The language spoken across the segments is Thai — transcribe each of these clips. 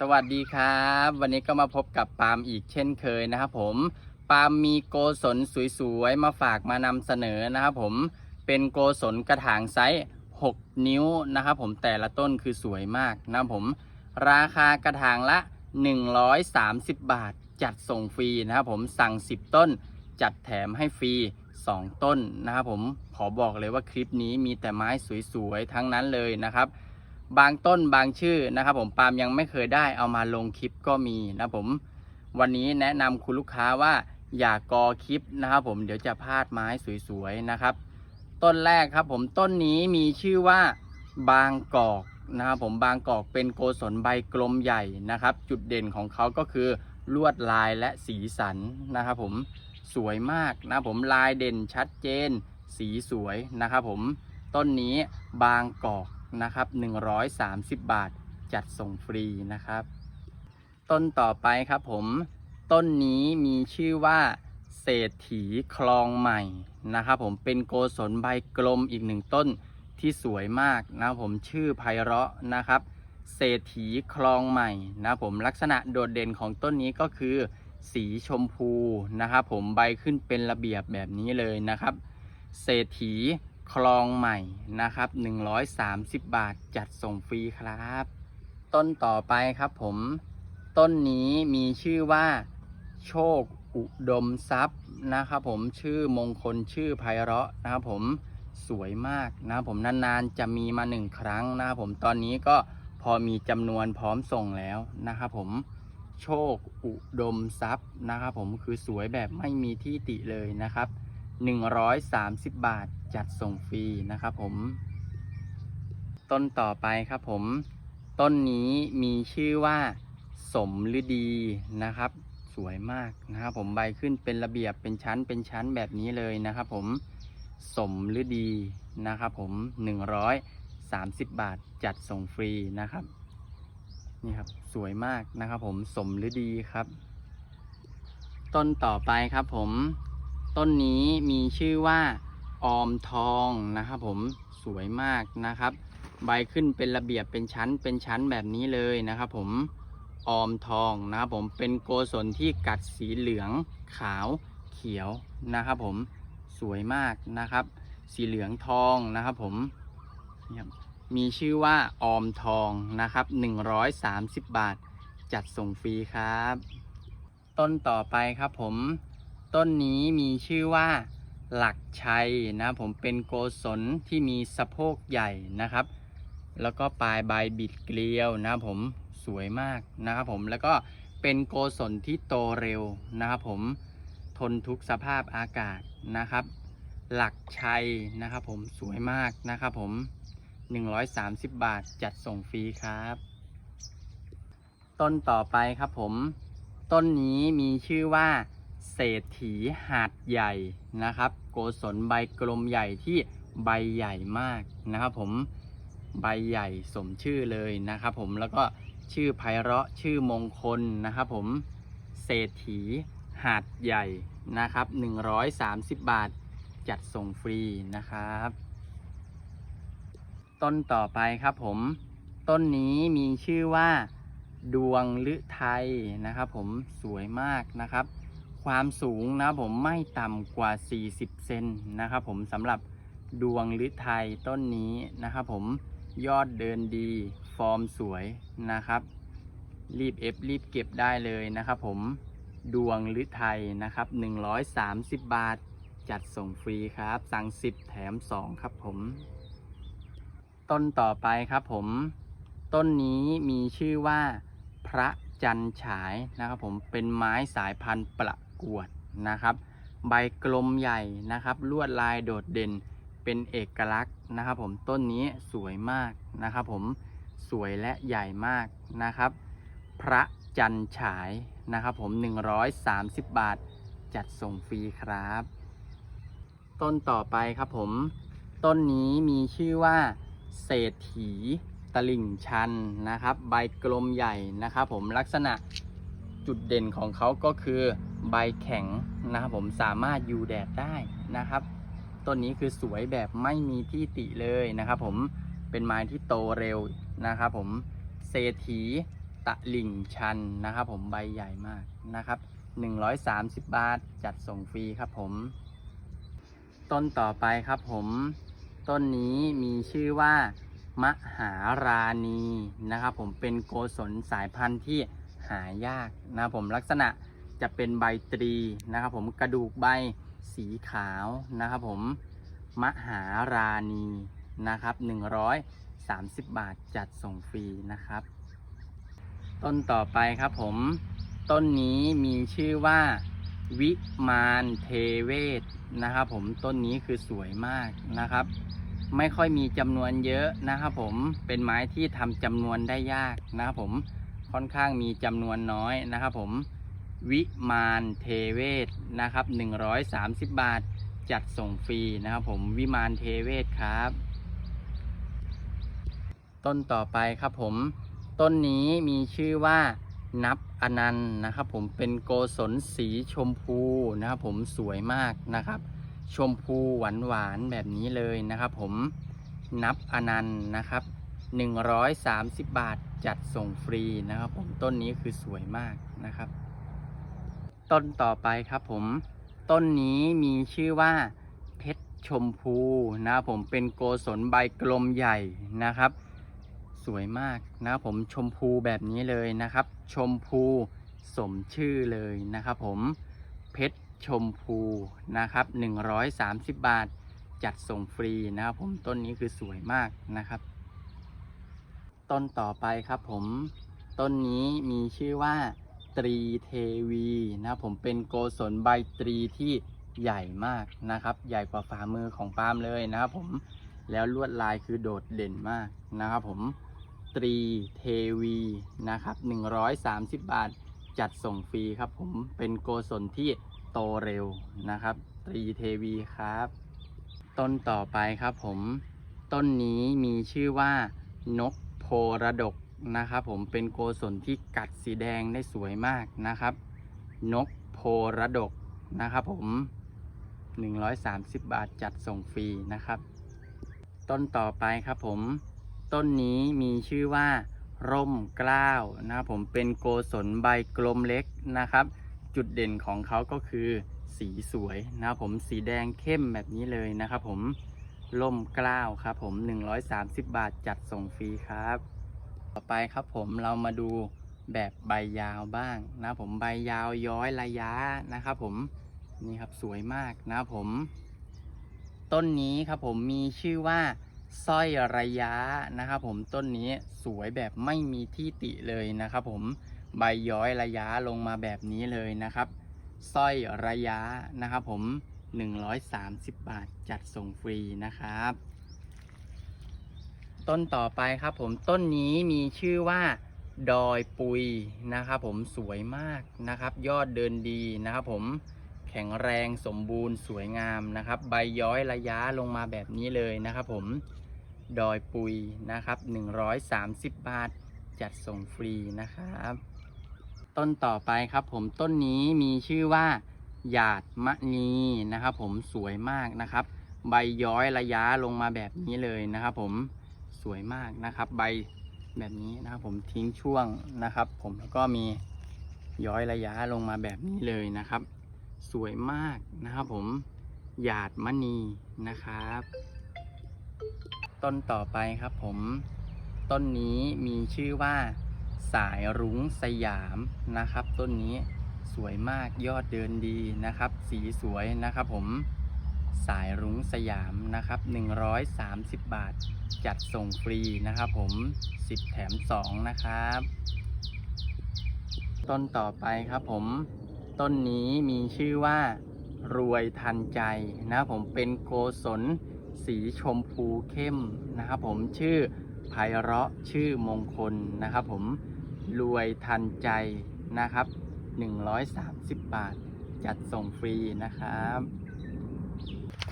สวัสดีครับ วันนี้ก็มาพบกับปาล์มอีกเช่นเคยนะครับผมปาล์มมีโกศลสวยๆมาฝากมานำเสนอนะครับผมเป็นโกศลกระถางไซส์ 6 นิ้วนะครับผมแต่ละต้นคือสวยมากนะครับผมราคากระถางละ 130 บาท จัดส่งฟรีนะครับผมสั่ง 10 ต้น จัดแถมให้ฟรี 2 ต้นนะครับผมขอบอกเลยว่าคลิปนี้มีแต่ไม้สวยๆทั้งนั้นเลยนะครับ บางต้นบางชื่อนะครับผมปาล์มยังไม่เคยได้เอามาลงคลิปก็มีนะผมวันนี้แนะนำคุณลูกค้าว่าอย่ากอคลิปนะครับผมเดี๋ยวจะพลาดไม้สวยๆนะครับ ต้นแรกครับผมต้นนี้มีชื่อว่าบางกอกนะครับผมบางกอกเป็นโกศลใบกลมใหญ่นะครับ จุดเด่นของเขาก็คือลวดลายและสีสันนะครับผมสวยมากนะผมลายเด่นชัดเจน สีสวยนะครับผมต้นนี้บางกอก นะครับ 130 บาทจัดส่งฟรีนะครับ ต้นต่อไปครับผมต้นนี้มีชื่อว่าเศรษฐีคลองใหม่นะครับ ผมเป็นโกศลใบกลมอีกหนึ่งต้นที่สวยมากนะครับผมชื่อไพเราะนะครับ เศรษฐีคลองใหม่นะครับผมลักษณะโดดเด่นของต้นนี้ก็คือ สีชมพูนะครับผมใบขึ้นเป็นระเบียบแบบนี้เลยนะครับ เศรษฐี คลองใหม่นะครับ 130 บาทจัดส่งฟรีครับ ต้นต่อไปครับผม ต้นนี้มีชื่อว่าโชคอุดมทรัพย์นะครับผมชื่อมงคลชื่อไพเราะนะครับผมสวยมากนะครับผมนานๆจะมีมาหนึ่งครั้งนะครับผมตอนนี้ก็พอมีจำนวนพร้อมส่งแล้วนะครับผมโชคอุดมทรัพย์นะครับผมคือสวยแบบไม่มีที่ติเลยนะครับ 130 บาทจัดส่งฟรีนะครับผม ต้นต่อไปครับผม ต้นนี้มีชื่อว่าสมฤดีนะครับ สวยมากนะครับผมใบขึ้นเป็นระเบียบเป็นชั้นเป็นชั้นแบบนี้เลยนะครับผมสมฤดีนะครับผม 130 บาทจัดส่งฟรีนะครับนี่ครับสวยมากนะครับผมสมฤดีครับ ต้นต่อไปครับผม ต้นนี้มีชื่อว่าออมทองนะครับผมสวยมากนะครับ ใบขึ้นเป็นระเบียบเป็นชั้นเป็นชั้นแบบนี้เลยนะครับผมออมทองนะครับผมเป็นโกศลที่กัดสีเหลืองขาวเขียวนะครับผมสวยมากนะครับ สีเหลืองทองนะครับผมมีชื่อว่าออมทองนะครับ 130 บาท จัดส่งฟรีครับ ต้นต่อไปครับผม ต้นนี้มีชื่อว่าหลักชัยนะผมเป็นโกศลที่มีสะโพกใหญ่นะครับ แล้วก็ปลายใบบิดเกลียวนะผมสวยมากนะครับผมแล้วก็เป็นโกศลที่โตเร็วนะครับผมทนทุกสภาพอากาศนะครับ หลักชัยนะครับผมสวยมากนะครับผม 130 บาทจัดส่งฟรีครับ ต้นต่อไปครับผม ต้นนี้มีชื่อว่า เศรษฐีหาดใหญ่นะครับ โกศลใบกลมใหญ่ที่ใบใหญ่มากนะครับ ผมใบใหญ่สมชื่อเลยนะครับ ผมแล้วก็ชื่อไพเราะชื่อมงคลนะครับ ผมเศรษฐีหาดใหญ่นะครับ 130 บาทจัดส่งฟรีนะครับ ต้นต่อไปครับผม ต้นนี้มีชื่อว่า ดวงฤทัยนะครับ ผมสวยมากนะครับ ความสูงนะผมไม่ต่ำกว่า 40 เซนนะครับผมสำหรับดวงฤทัยต้นนี้นะครับผมยอดเดินดี ฟอร์มสวยนะครับ รีบเอฟรีบเก็บได้เลยนะครับผมดวงฤทัยนะครับ 130 บาทจัดส่งฟรีครับ สั่ง 10 แถม 2 ครับผม ต้นต่อไปครับผม ต้นนี้มีชื่อว่าพระจันฉายนะครับผมเป็นไม้สายพันธุ์ประ กวดนะครับ ใบกลมใหญ่นะครับ ลวดลายโดดเด่นเป็นเอกลักษณ์นะครับ ผมต้นนี้สวยมากนะครับ ผมสวยและใหญ่มากนะครับ พระจันฉายนะครับผม 130 บาท จัดส่งฟรีครับ ต้นต่อไปครับผม ต้นนี้มีชื่อว่าเศรษฐีตลิ่งชันนะครับ ใบกลมใหญ่นะครับผมลักษณะจุดเด่นของเขาก็คือ ใบแข็งนะครับผมสามารถอยู่แดดได้นะครับต้นนี้คือสวยแบบไม่มีที่ติเลยนะครับผมเป็นไม้ที่โตเร็วนะครับผมเศรษฐีตะลิ่งชันนะครับผมใบใหญ่มากนะครับ 130 บาทจัดส่งฟรีครับผม ต้นต่อไปครับผมต้นนี้มีชื่อว่ามหาราณีนะครับผมเป็นโกศลสายพันธุ์ที่หายากนะครับผมลักษณะ จะเป็นใบตรีนะครับผมกระดูกใบสีขาวนะครับผมมหาราณีนะครับ130 บาทจัดส่งฟรีนะครับ ต้นต่อไปครับผมต้นนี้มีชื่อว่าวิมานเทเวศนะครับผมต้นนี้คือสวยมากนะครับ ไม่ค่อยมีจำนวนเยอะนะครับผมเป็นไม้ที่ทำจำนวนได้ยากนะครับผมค่อนข้างมีจำนวนน้อยนะครับผม วิมานเทเวศนะครับ130 บาทจัดส่งฟรีนะครับผมวิมานเทเวศครับ ต้นต่อไปครับผมต้นนี้มีชื่อว่านับอนันต์นะครับผมเป็นโกศลสีชมพูนะครับผมสวยมากนะครับ ชมพูหวานหวานแบบนี้เลยนะครับผมนับอนันต์นะครับ130 บาทจัดส่งฟรีนะครับผมต้นนี้คือสวยมากนะครับ ต้นต่อไปครับผมต้นนี้มีชื่อว่าเพชรชมพูนะครับผมเป็นโกศลใบกลมใหญ่นะครับ สวยมากนะครับผมชมพูแบบนี้เลยนะครับ ชมพูสมชื่อเลยนะครับผมเพชรชมพูนะครับ130 บาทจัดส่งฟรีนะครับผมต้นนี้คือสวยมากนะครับ ต้นต่อไปครับผมต้นนี้มีชื่อว่า ตรีเทวีนะครับผมเป็นโกศลใบตรีที่ใหญ่มากนะครับ ใหญ่กว่าฝ่ามือของปาล์มเลยนะครับผมแล้วลวดลายคือโดดเด่นมากนะครับผมตรีเทวีนะครับ 130 บาทจัดส่งฟรีครับผมเป็นโกศลที่โตเร็วนะครับ ตรีเทวีครับ ต้นต่อไปครับผม ต้นนี้มีชื่อว่านกโพระดก นะครับผมเป็นโกศลที่กัดสีแดงได้สวยมากนะครับ นกโพระดกนะครับผม 130 บาทจัดส่งฟรีนะครับ ต้นต่อไปครับผม ต้นนี้มีชื่อว่าร่มกล้าวนะครับผมเป็นโกศลใบกลมเล็กนะครับ จุดเด่นของเขาก็คือสีสวยนะครับผมสีแดงเข้มแบบนี้เลยนะครับผมร่มกล้าวครับผม 130 บาทจัดส่งฟรีครับ ต่อไปครับผมเรามาดูแบบใบยาวบ้างนะครับผมใบยาวย้อยระยะนะครับผมนี่ครับสวยมากนะครับผม ต้นนี้ครับผมมีชื่อว่าสร้อยระยะนะครับผมต้นนี้สวยแบบไม่มีที่ติเลยนะครับผมใบย้อยระยะลงมาแบบนี้เลยนะครับสร้อยระยะนะครับผม 130 บาทจัดส่งฟรีนะครับ ต้นต่อไปครับ ผมต้นนี้มีชื่อว่าดอยปุยนะครับ ผมสวยมากนะครับ ยอดเดินดีนะครับผมแข็งแรงสมบูรณ์สวยงามนะครับ ใบย้อยระยะลงมาแบบนี้เลยนะครับผมดอยปุยนะครับ 130 บาท จัดส่งฟรีนะครับ ต้นต่อไปครับผมต้นนี้มีชื่อว่าหยาดมะนีนะครับ ผมสวยมากนะครับ ใบย้อยระยะลงมาแบบนี้เลยนะครับ ผม สวยมากนะครับ ใบแบบนี้นะครับผมทิ้งช่วงนะครับ ผมแล้วก็มีย้อยระยะลงมาแบบนี้เลยนะครับ สวยมากนะครับผมหยาดมณีนะครับ ต้นต่อไปครับผม ต้นนี้มีชื่อว่าสายรุ้งสยามนะครับ ต้นนี้สวยมากยอดเดินดีนะครับ สีสวยนะครับผมสายรุ้งสยามนะครับ 130 บาท จัดส่งฟรีนะครับผม 10 แถม 2 นะครับ ต้นต่อไปครับผม ต้นนี้มีชื่อว่ารวยทันใจนะครับผมเป็นโกศลสีชมพูเข้มนะครับผมชื่อไพเราะชื่อมงคลนะครับผมรวยทันใจนะครับ 130 บาท จัดส่งฟรีนะครับ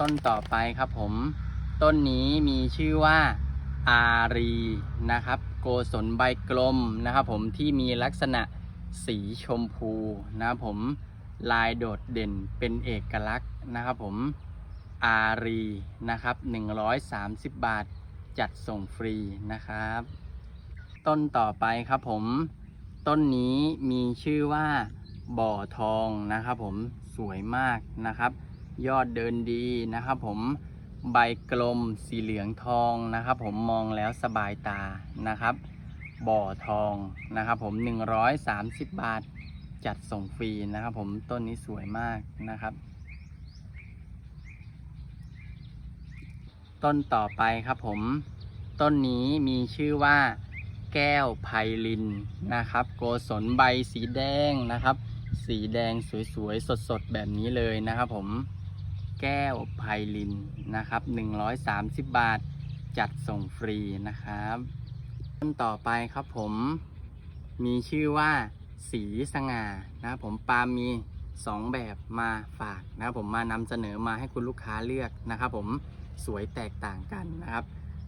ต้นต่อไปครับผม ต้นนี้มีชื่อว่าอารีนะครับ โกศลใบกลมนะครับ ผมที่มีลักษณะสีชมพูนะครับผมลายโดดเด่นเป็นเอกลักษณ์นะครับผมอารีนะครับ 130 บาทจัดส่งฟรีนะครับ ต้นต่อไปครับผมต้นนี้มีชื่อว่าบ่อทองนะครับผมสวยมากนะครับ ยอดเดินดีนะครับผม ใบกลมสีเหลืองทองนะครับ ผมมองแล้วสบายตานะครับ บ่อทองนะครับ ผม 130 บาทจัดส่งฟรีนะครับ ผมต้นนี้สวยมากนะครับ ต้นต่อไปครับผมต้นนี้มีชื่อว่าแก้วไพลินนะครับ โกศลใบสีแดงนะครับ สีแดงสวยๆสดๆแบบนี้เลยนะครับผม แก้วไพลินนะครับ130 บาทจัดส่งฟรีนะครับต้นต่อไปครับผมมีชื่อว่าสีสง่านะผมปาล์มมี 2 แบบมาฝากนะผมมานำเสนอมาให้คุณลูกค้าเลือกนะครับผมสวยแตกต่างกันนะครับ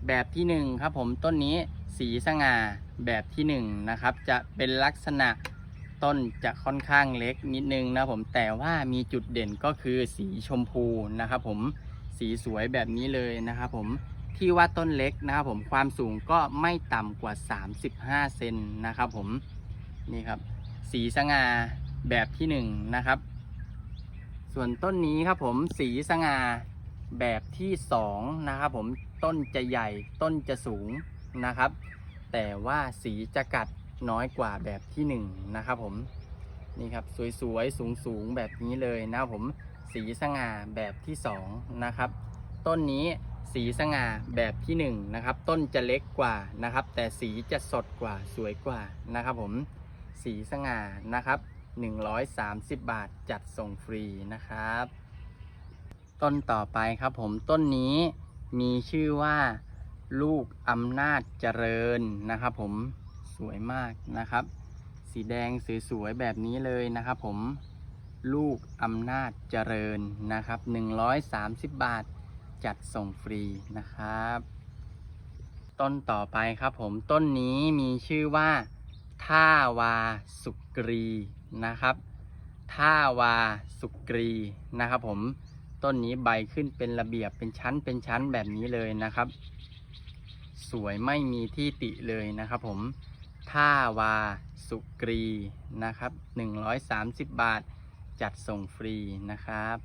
แบบที่1ครับผมต้นนี้สีสง่าแบบที่1นะครับจะเป็นลักษณะ ต้นจะค่อนข้างเล็กนิดนึงนะผมแต่ว่ามีจุดเด่นก็คือสีชมพูนะครับผมสีสวยแบบนี้เลยนะครับผมที่ว่าต้นเล็กนะครับผมความสูงก็ไม่ต่ำกว่า 35 เซนนะครับผมนี่ครับ สีสง่าแบบที่1นะครับ ส่วนต้นนี้ครับผมสีสง่าแบบที่2นะครับผมต้นจะใหญ่ต้นจะสูงนะครับ แต่ว่าสีจะกัด น้อยกว่าแบบที่1นะครับผมนี่ครับสวยๆสูงๆแบบนี้เลยนะครับผมสีสง่าแบบที่2นะครับต้นนี้สีสง่าแบบที่1นะครับต้นจะเล็กกว่านะครับ แต่สีจะสดกว่าสวยกว่านะครับผมสีสง่านะครับ 130 บาทจัดส่งฟรีนะครับ ต้นต่อไปครับผมต้นนี้มีชื่อว่าลูกอำนาจเจริญนะครับผม สวยมากนะครับ สีแดงสวยๆแบบนี้เลยนะครับ ผมลูกอำนาจเจริญนะครับ 130 บาทจัดส่งฟรีนะครับ ต้นต่อไปครับผมต้นนี้มีชื่อว่าท่าวาสุกรีนะครับท่าวาสุกรีนะครับ ผมต้นนี้ใบขึ้นเป็นระเบียบเป็นชั้นเป็นชั้นแบบนี้เลยนะครับ สวยไม่มีที่ติเลยนะครับ ผม ท่าวา สุกรี นะครับ 130 บาท จัดส่งฟรีนะครับ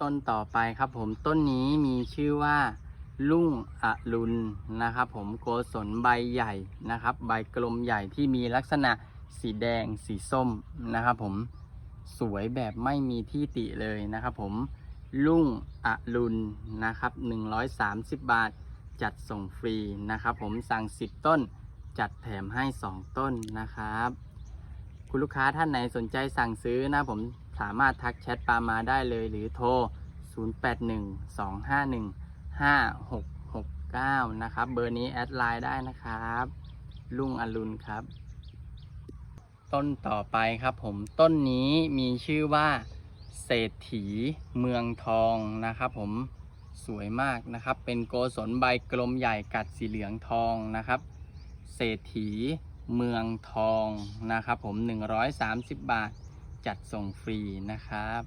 ต้นต่อไปครับผม ต้นนี้มีชื่อว่าลุ่งอรุณนะครับ ผมโกศลใบใหญ่นะครับ ใบกลมใหญ่ที่มีลักษณะสีแดงสีส้มนะครับ ผมสวยแบบไม่มีที่ติเลยนะครับผมลุ่งอรุณนะครับ 130 บาท จัดส่งฟรีนะครับ ผมสั่ง 10 ต้น จัดแถมให้ 2 ต้นนะครับ คุณลูกค้าท่านไหนสนใจสั่งซื้อนะผมสามารถทักแชทปามาได้เลยหรือโทร 0812515669 นะครับ เบอร์นี้แอดไลน์ได้นะครับลุงอรุณครับ ต้นต่อไปครับผมต้นนี้มีชื่อว่าเศรษฐีเมืองทองนะครับผมสวยมากนะครับ เป็นโกศลใบกลมใหญ่กัดสีเหลืองทองนะครับ เศรษฐีเมืองทองนะครับผม 130 บาทจัดส่งฟรีนะครับ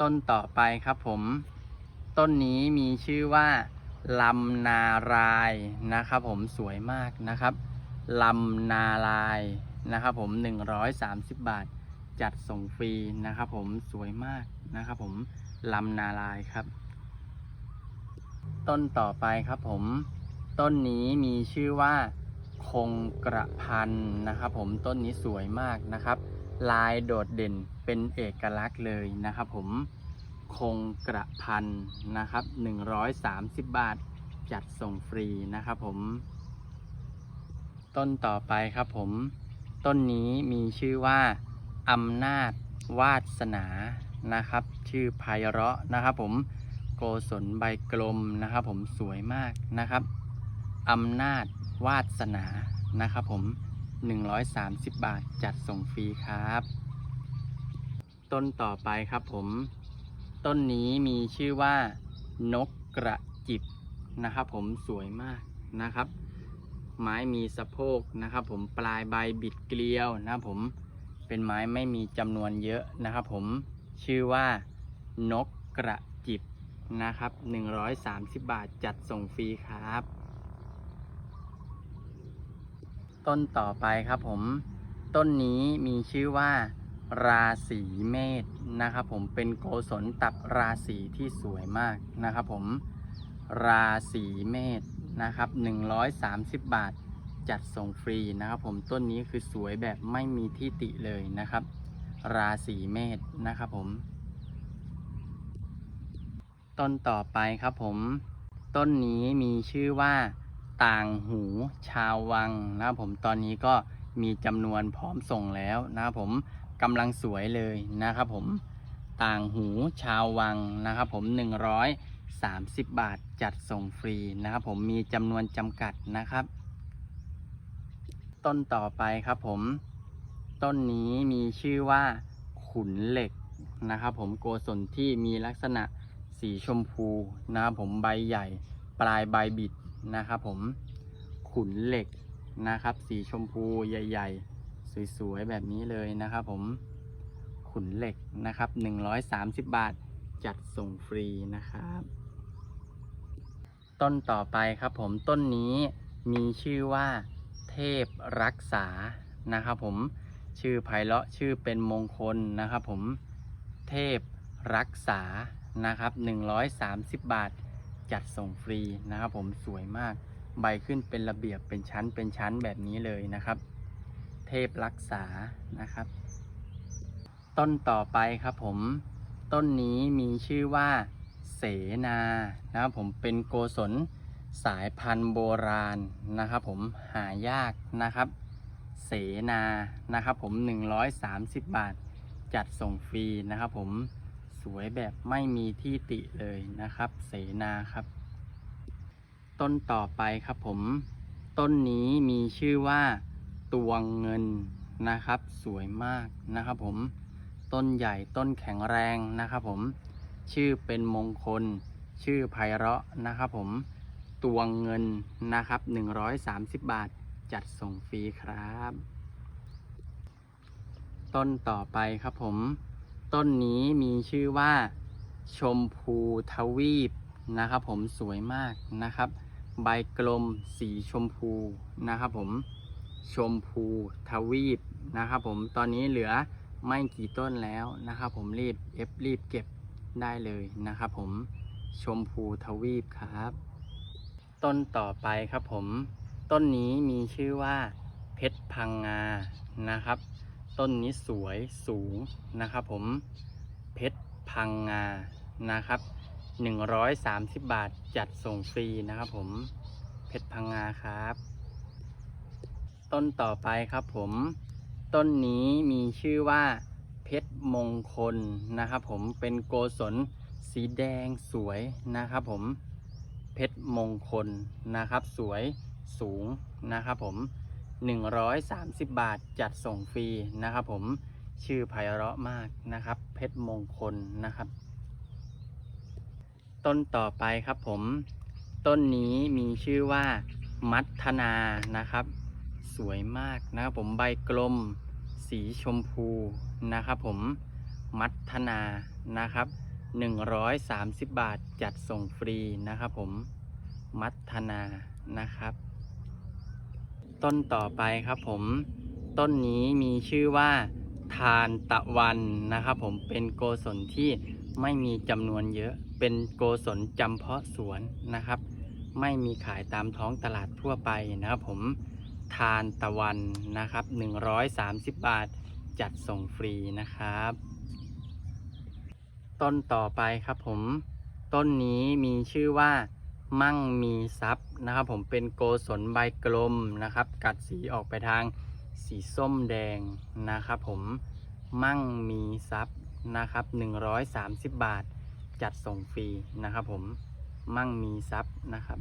ต้นต่อไปครับผม ต้นนี้มีชื่อว่าลำนารายนะครับผมสวยมากนะครับลำนาลายนะครับผม 130 บาท จัดส่งฟรีนะครับผมสวยมากนะครับผมลำนาลายครับ ต้นต่อไปครับผม ต้นนี้มีชื่อว่าคงกระพันนะครับผมต้นนี้สวยมากนะครับ ลายโดดเด่นเป็นเอกลักษณ์เลยนะครับผมคงกระพันนะครับ 130 บาทจัดส่งฟรีนะครับผม ต้นต่อไปครับผม ต้นนี้มีชื่อว่าอำนาจวาสนานะครับ ชื่อไพเราะนะครับผมโกศลใบกลมนะครับผมสวยมากนะครับ อำนาจวาสนานะครับผม 130 บาทจัดส่งฟรีครับ ต้นต่อไปครับผม ต้นนี้มีชื่อว่านกกระจิบนะครับผมสวยมากนะครับ ไม้มีสะโพกนะครับผมปลายใบบิดเกลียวนะครับผมเป็นไม้ไม่มีจำนวนเยอะนะครับผมชื่อว่านกกระจิบนะครับ 130 บาทจัดส่งฟรีครับ ต้นต่อไปครับผมต้นนี้มีชื่อว่าราศีเมษนะครับผมเป็นโกศลตับราศีที่สวยมากนะครับผมราศีเมษนะครับ130 บาทจัดส่งฟรีนะครับผมต้นนี้คือสวยแบบไม่มีที่ติเลยนะครับ ราศีเมษนะครับผม ต้นต่อไปครับผม ต้นนี้มีชื่อว่า ต่างหูชาววังนะครับผมตอนนี้ก็มีจำนวนพร้อมส่งแล้วนะครับผมกำลังสวยเลยนะครับผมต่างหูชาววังนะครับผม130 บาทจัดส่งฟรีนะครับผมมีจำนวนจำกัดนะครับ ต้นต่อไปครับผม ต้นนี้มีชื่อว่าขุนเหล็กนะครับผมโกศลที่มีลักษณะสีชมพูนะครับผมใบใหญ่ ปลายใบบิด นะครับผมขุนเหล็กนะครับ สีชมพูใหญ่ ๆ สวยๆ แบบนี้เลยนะครับผมขุนเหล็กนะครับ130 บาทจัดส่งฟรีนะครับ ต้นต่อไปครับผมต้นนี้มีชื่อว่าเทพรักษานะครับผมชื่อไพเราะชื่อเป็นมงคลนะครับผมเทพรักษานะครับ130 บาท จัดส่งฟรีนะครับผมสวยมากใบขึ้นเป็นระเบียบเป็นชั้นเป็นชั้นแบบนี้เลยนะครับ เทพรักษานะครับ ต้นต่อไปครับผมต้นนี้มีชื่อว่าเสนานะครับผมเป็นโกศลสายพันธุ์โบราณนะครับผมหายากนะครับ เสนานะครับผม 130 บาท จัดส่งฟรีนะครับผม วยแบบไม่มีที่ติเลยนะครับ เสนาครับ ต้นต่อไปครับผม ต้นนี้มีชื่อว่าตวงเงินนะครับ สวยมากนะครับผม ต้นใหญ่ต้นแข็งแรงนะครับผม ชื่อเป็นมงคล ชื่อไพเราะนะครับผมตวงเงินนะครับ 130 บาทจัดส่งฟรีครับ ต้นต่อไปครับผม ต้นนี้มีชื่อว่าชมพูทวีปนะครับ ผมสวยมากนะครับ ใบกลมสีชมพูนะครับ ผมชมพูทวีปนะครับ ผมตอนนี้เหลือไม่กี่ต้นแล้วนะครับ ผมรีบเอฟรีบเก็บได้เลยนะครับ ผมชมพูทวีปครับ ต้นต่อไปครับผม ต้นนี้มีชื่อว่าเพชรพังงานะครับ ต้นนี้สวยสูงนะครับผมเพชรพังงานะครับ130 บาทจัดส่งฟรีนะครับผมเพชรพังงาครับ ต้นต่อไปครับผม ต้นนี้มีชื่อว่าเพชรมงคลนะครับผมเป็นโกศลสีแดงสวยนะครับผมเพชรมงคลนะครับ สวยสูงนะครับผม 130 บาทจัดส่งฟรีนะครับผมชื่อไพเราะมากนะครับ เพชรมงคลนะครับ ต้นต่อไปครับผม ต้นนี้มีชื่อว่ามัทนานะครับ สวยมากนะครับผมใบกลม สีชมพูนะครับผมมัทนานะครับ 130 บาทจัดส่งฟรีนะครับผมมัทนานะครับ ต้นต่อไปครับผมต้นนี้มีชื่อว่าทานตะวันนะครับผมเป็นโกศลที่ไม่มีจำนวนเยอะ เป็นโกศลจำเพาะสวนนะครับ ไม่มีขายตามท้องตลาดทั่วไปนะครับผมทานตะวันนะครับ 130 บาทจัดส่งฟรีนะครับ ต้นต่อไปครับผม ต้นนี้มีชื่อว่า มั่งมีทรัพย์นะครับ ผมเป็นโกศลใบกลมนะครับ กัดสีออกไปทางสีส้มแดงนะครับผมมั่งมีทรัพย์นะครับ 130 บาท จัดส่งฟรีนะครับ ผมมั่งมีทรัพย์นะครับ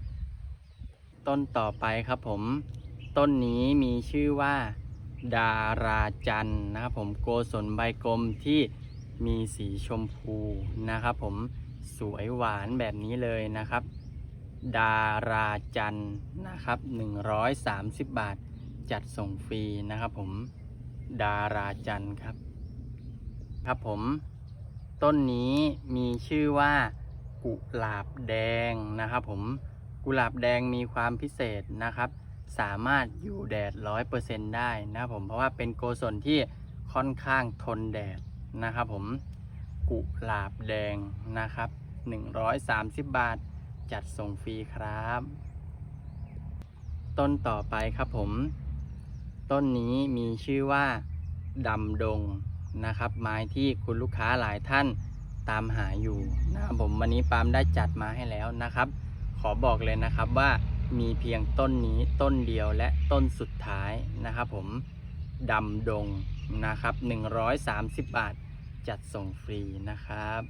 ต้นต่อไปครับผม ต้นนี้มีชื่อว่า ดาราจันนะครับ ผมโกศลใบกลมที่มีสีชมพูนะครับ ผมสวยหวานแบบนี้เลยนะครับ ดาราจันทร์นะครับ 130 บาทจัดส่งฟรีนะครับผมดาราจันครับ ครับผม ต้นนี้มีชื่อว่ากุหลาบแดงนะครับผมกุหลาบแดงมีความพิเศษนะครับ สามารถอยู่แดดร้อยเปอร์เซ็นได้นะครับผมเพราะว่าเป็นโกศลที่ค่อนข้างทนแดดนะครับผมกุหลาบแดงนะครับ 130 บาท จัดส่งฟรีครับ ต้นต่อไปครับผม ต้นนี้มีชื่อว่าดำดงนะครับ ไม้ที่คุณลูกค้าหลายท่านตามหาอยู่นะครับผมวันนี้ปาล์มได้จัดมาให้แล้วนะครับ ขอบอกเลยนะครับว่ามีเพียงต้นนี้ต้นเดียวและต้นสุดท้ายนะครับผมดำดงนะครับ 130 บาทจัดส่งฟรีนะครับ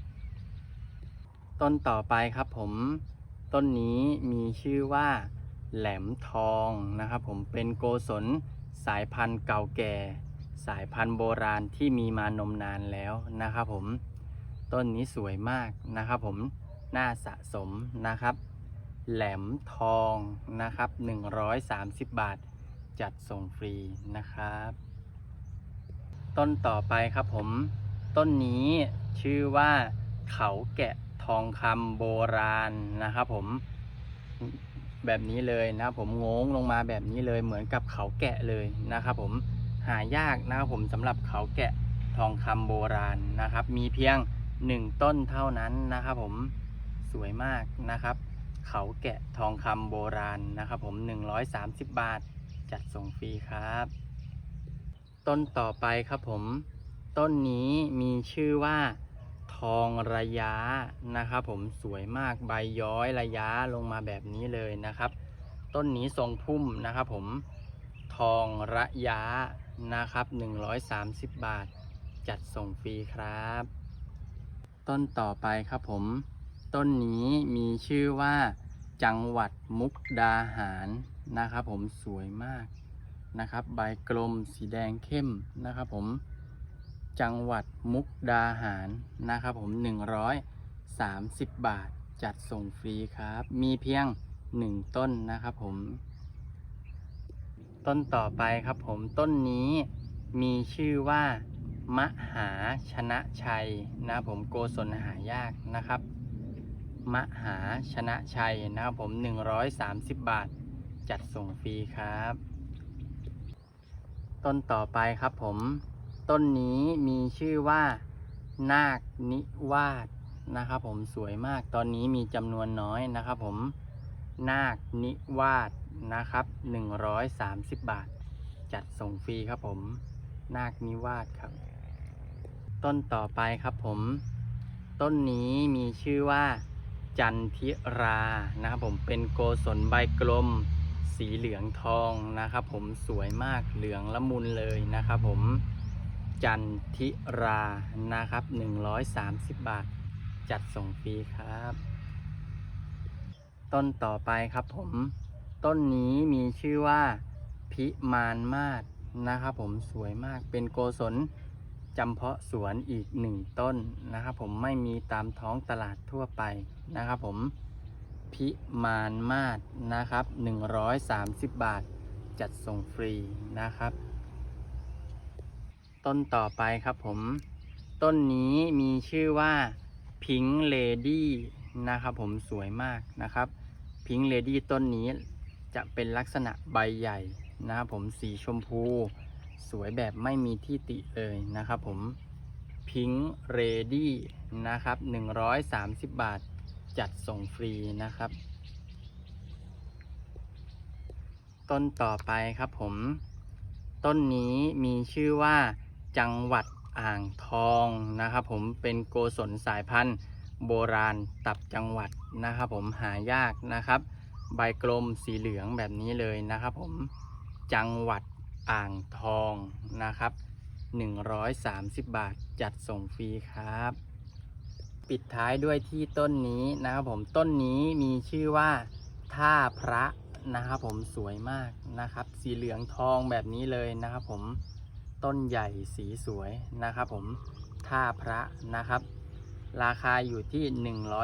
ต้นต่อไปครับผม ต้นนี้มีชื่อว่าแหลมทองนะครับ ผมเป็นโกศลสายพันธุ์เก่าแก่ สายพันธุ์โบราณที่มีมานมนานแล้วนะครับ ผมต้นนี้สวยมากนะครับผมน่าสะสมนะครับ แหลมทองนะครับ 130 บาท จัดส่งฟรีนะครับ ต้นต่อไปครับผม ต้นนี้ชื่อว่าเขาแกะ ทองคำโบราณนะครับผมแบบนี้เลยนะครับผมงงลงมาแบบนี้เลยเหมือนกับเขาแกะเลยนะครับผมหายากนะครับผมสำหรับเขาแกะทองคำโบราณนะครับ มีเพียงหนึ่งต้นเท่านั้นนะครับผมสวยมากนะครับ เขาแกะทองคำโบราณนะครับผม 130 บาทจัดส่งฟรีครับ ต้นต่อไปครับผม ต้นนี้มีชื่อว่า ทองระยะนะครับ ผมสวยมากใบย้อยระยะลงมาแบบนี้เลยนะครับ ต้นนี้ทรงพุ่มนะครับ ผมทองระยะนะครับ 130 บาท จัดส่งฟรีครับ ต้นต่อไปครับผม ต้นนี้มีชื่อว่า จังหวัดมุกดาหารนะครับ ผมสวยมากนะครับ ใบกลมสีแดงเข้มนะครับ ผม จังหวัดมุกดาหารนะครับผม 130 บาทจัดส่งฟรีครับ มีเพียง 1 ต้นนะครับผม ต้นต่อไปครับผมต้นนี้มีชื่อว่ามหาชนะชัยนะครับผมโกศลหายากนะครับ มหาชนะชัยนะครับผม 130 บาทจัดส่งฟรีครับ ต้นต่อไปครับผม ต้นนี้มีชื่อว่านาคนิวาสนะครับผมสวยมากตอนนี้มีจำนวนน้อยนะครับผมนาคนิวาสนะครับ 130 บาท จัดส่งฟรีครับผม นาคนิวาสครับ ต้นต่อไปครับผม ต้นนี้มีชื่อว่า จันทิรานะครับผมเป็นโกศลใบกลม สีเหลืองทองนะครับผมสวยมากเหลืองละมุนเลยนะครับผม จันทิรานะครับ 130 บาท จัดส่งฟรีครับ ต้นต่อไปครับผม ต้นนี้มีชื่อว่าพิมานมาศนะครับผมสวยมากเป็นโกศลจำเพาะสวนอีกหนึ่งต้นนะครับผมไม่มีตามท้องตลาดทั่วไปนะครับผมพิมานมาศนะครับ 130 บาท จัดส่งฟรีนะครับ ต้นต่อไปครับผม ต้นนี้มีชื่อว่าพิงเลดี้นะครับผมสวยมากนะครับพิงเลดี้ต้นนี้จะเป็นลักษณะใบใหญ่นะครับผมสีชมพู สวยแบบไม่มีที่ติเลยนะครับผมพิงเรดี้นะครับ 130 บาทจัดส่งฟรีนะครับ ต้นต่อไปครับผม ต้นนี้มีชื่อว่า จังหวัดอ่างทองนะครับผมเป็นโกศลสายพันธุ์ โบราณตับจังหวัดนะครับผมหายากนะครับ ใบกลมสีเหลืองแบบนี้เลยนะครับผมจังหวัดอ่างทองนะครับ 130 บาทจัดส่งฟรีครับ ปิดท้ายด้วยที่ต้นนี้นะครับผมต้นนี้มีชื่อว่าท่าพระนะครับผมสวยมากนะครับ สีเหลืองทองแบบนี้เลยนะครับผม ต้นใหญ่สีสวยนะครับผมท่าพระนะครับ ราคาอยู่ที่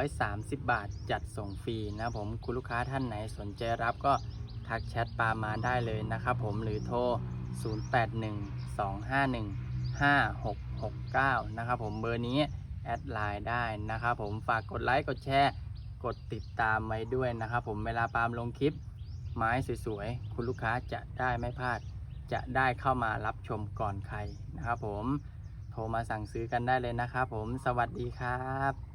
130 บาทจัดส่งฟรีนะผมคุณลูกค้าท่านไหนสนใจรับก็ทักแชทปามาได้เลยนะครับผมหรือโทร 0812515669 นะครับผมเบอร์นี้แอดไลน์ได้นะครับผมฝากกดไลค์กดแชร์กดติดตามไว้ด้วยนะครับผมเวลาปาล์มลงคลิปไม้สวยๆ คุณลูกค้าจะได้ไม่พลาด จะได้เข้ามารับชมก่อนใครนะครับผม โทรมาสั่งซื้อกันได้เลยนะครับผม สวัสดีครับ